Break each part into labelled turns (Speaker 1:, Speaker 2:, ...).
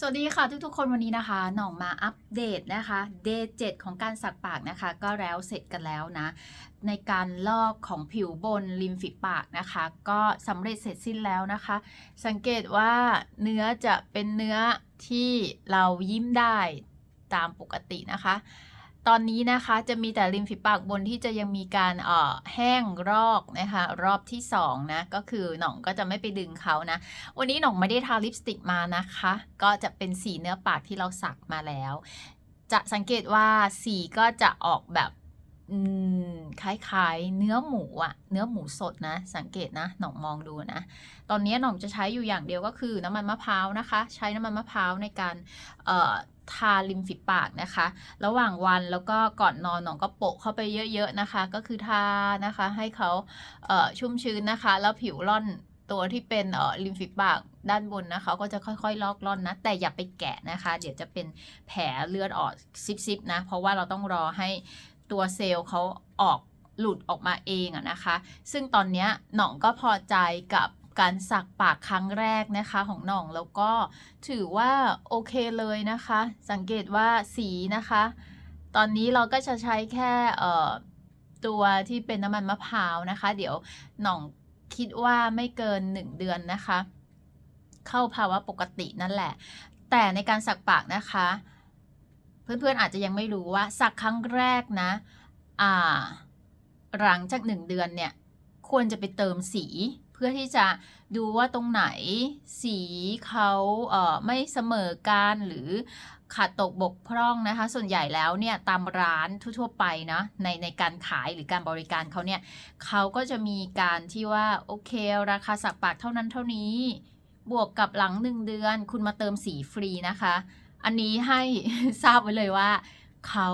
Speaker 1: สวัสดีค่ะทุกๆ คนวันนี้นะคะ หน่องมาอัปเดตนะคะ Day 7ของการสักปากนะคะ ก็แล้วเสร็จกันแล้วนะ ในการลอกของผิวบนริมฝีปากนะคะ ก็สำเร็จเสร็จสิ้นแล้วนะคะ สังเกตว่าเนื้อจะเป็นเนื้อที่เรายิ้มได้ตามปกตินะคะ ตอนนี้นะคะจะมีแต่ริมฝีปากบนที่จะยังมีการเอ่อแห้งรอกนะคะ รอบที่สองนะก็คือหน่องก็จะไม่ไปดึงเขานะ วันนี้หน่องไม่ได้ทาลิปสติกมานะคะ ก็จะเป็นสีเนื้อปากที่เราสักมาแล้ว จะสังเกตว่าสีก็จะออกแบบอืม คล้ายๆ เนื้อหมูอะเนื้อหมูสดนะ สังเกตนะหน่องมองดูนะ ตอนนี้หน่องจะใช้อยู่อย่างเดียวก็คือน้ำมันมะพร้าวนะคะ ใช้น้ำมันมะพร้าวในการเอ่อทาริมฝีปากนะคะ ระหว่างวันแล้วก็ก่อนนอนหน่องก็โปะเข้าไปเยอะ ๆนะคะ ก็คือทานะคะให้เขาเอ่อชุ่มชื้นนะคะ แล้วผิวร่อนตัวที่เป็นเอ่อริมฝีปากด้านบนนะคะ ก็จะค่อยๆ ลอกล่อนนะ แต่อย่าไปแกะนะคะ เดี๋ยวจะเป็นแผลเลือดออกซิบๆนะ เพราะว่าเราต้องรอให้ ตัวเซลล์เขาออกหลุดออกมาเองอะนะคะ ซึ่งตอนนี้หน่องก็พอใจกับการสักปากครั้งแรกนะคะของหน่องแล้วก็ถือว่าโอเคเลยนะคะ สังเกตว่าสีนะคะ ตอนนี้เราก็จะใช้แค่ตัวที่เป็นน้ำมันมะพร้าวนะคะ เดี๋ยวหน่องคิดว่าไม่เกิน 1 เดือนนะคะ เข้าภาวะปกตินั่นแหละ แต่ในการสักปากนะคะ เพื่อนๆอาจจะยังไม่รู้ว่าสักครั้งแรกนะอ่าหลังจากหนึ่งเดือนเนี่ยควรจะไปเติมสีเพื่อที่จะดูว่าตรงไหนสีเขาเอ่อไม่เสมอกันหรือขาดตกบกพร่องนะคะ ส่วนใหญ่แล้วเนี่ยตามร้านทั่วๆไปนะในในการขายหรือการบริการเขาเนี่ยเขาก็จะมีการที่ว่าโอเค ราคาสักปากเท่านั้นเท่านี้ บวกกับหลังหนึ่งเดือน คุณมาเติมสีฟรีนะคะ อันนี้ให้ทราบไว้เลยว่า เขา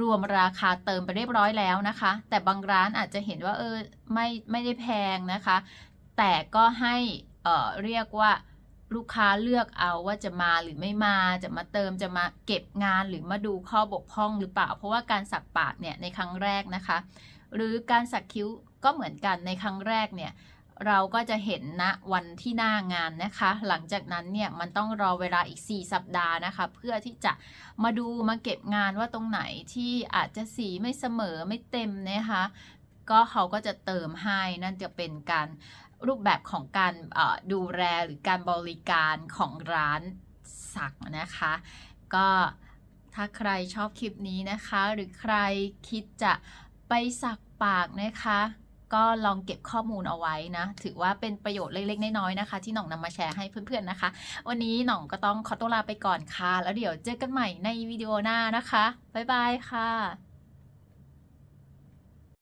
Speaker 1: รวมราคาเติมไปเรียบร้อยแล้วนะคะ แต่บางร้านอาจจะเห็นว่าเออไม่ไม่ได้แพงนะคะ แต่ก็ให้เอ่อเรียกว่าลูกค้าเลือกเอาว่าจะมาหรือไม่มาจะมาเติมจะมาเก็บงานหรือมาดูข้อบกพร่องหรือเปล่า เพราะว่าการสักปากเนี่ยในครั้งแรกนะคะ หรือการสักคิ้วก็เหมือนกันในครั้งแรกเนี่ย เราก็จะเห็นณวันที่หน้างานนะคะ หลังจากนั้นเนี่ยมันต้องรอเวลาอีก 4 สัปดาห์นะคะ เพื่อที่จะมาดูมาเก็บงานว่าตรงไหนที่อาจจะสีไม่เสมอไม่เต็มนะคะ ก็เขาก็จะเติมให้นั่นจะเป็นการรูปแบบของการดูแลหรือการบริการของร้านสักนะคะ ก็ถ้าใครชอบคลิปนี้นะคะ หรือใครคิดจะไปสักปากนะคะ ก็ลองเก็บข้อมูลเอาไว้นะ ถือว่าเป็นประโยชน์เล็กๆน้อยๆนะคะ ที่หน่องนำมาแชร์ให้เพื่อนๆนะคะ วันนี้หน่องก็ต้องขอตัวลาไปก่อนค่ะ แล้วเดี๋ยวเจอกันใหม่ในวิดีโอหน้านะคะบ๊ายบายค่ะ